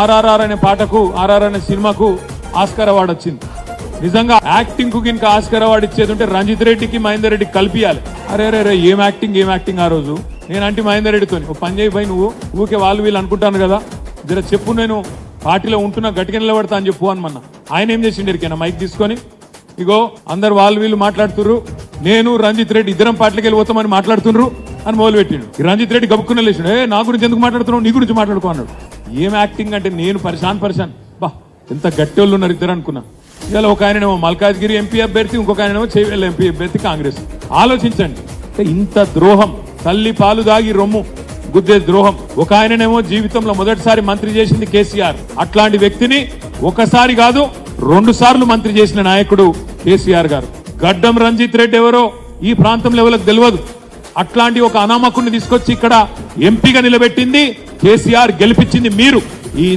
ఆర్ఆర్ఆర్ అనే పాటకు ఆర్ఆర్ అనే సినిమాకు ఆస్కార్ అవార్డు వచ్చింది. నిజంగా యాక్టింగ్కు గినక ఆస్కార్ అవార్డు ఇచ్చేది ఉంటే రంజిత్ రెడ్డికి మహేందర్ రెడ్డికి కలిపియాలి. అరే అరే అరే ఏం యాక్టింగ్ ఏం యాక్టింగ్ ఆ రోజు? నేను అంటే మహేందర్ రెడ్డితో ఓ పని చేయి పోయి నువ్వు. ఊకే వాళ్ళు వీళ్ళు అనుకుంటాను కదా. జర చెప్పు నేను పార్టీలో ఉంటున్నా గట్టిగా నిలబడతా అని చెప్పు అనమన్నా ఆయన ఏం చేసిండు ఎరికైనా మైక్ తీసుకొని ఇగో అందరు వాళ్ళు వీళ్ళు మాట్లాడుతుర్రు. నేను రంజిత్ రెడ్డి ఇద్దరం పార్టీకి వెళ్ళిపోతామని మాట్లాడుతున్నారు అని మొదలుపెట్టిండు. ఈ రంజిత్ రెడ్డి గబుక్కున్న లేచిండు. ఏ నా గురించి ఎందుకు మాట్లాడుతున్నావు? నీ గురించి మాట్లాడుకో అన్నాడు. ఏం యాక్టింగ్ అంటే నేను పరిశాన్ పరిశాన్ బా ఎంత గట్టి వాళ్ళు ఉన్నారు ఇద్దరు అనుకున్నా. ఇవాళ ఒక ఆయనేమో మల్కాజ్గిరి ఎంపీ అభ్యర్థి ఇంకొక ఆయనేమో చేవేళ్ళ ఎంపీ అభ్యర్థి కాంగ్రెస్. ఆలోచించండి. ఇంత ద్రోహం తల్లి పాలు దాగి రొమ్ము గుద్దే ద్రోహం. ఒక ఆయననేమో జీవితంలో మొదటిసారి మంత్రి చేసింది కేసీఆర్. అట్లాంటి వ్యక్తిని ఒకసారి కాదు రెండు సార్లు మంత్రి చేసిన నాయకుడు కేసీఆర్ గారు. గడ్డం రంజిత్ రెడ్డి ఎవరో ఈ ప్రాంతంలో ఎవరికి తెలియదు అట్లాంటి ఒక అనామకుడిని తీసుకొచ్చి ఇక్కడ ఎంపీగా నిలబెట్టింది కేసీఆర్ గెలిపించింది మీరు. ఈ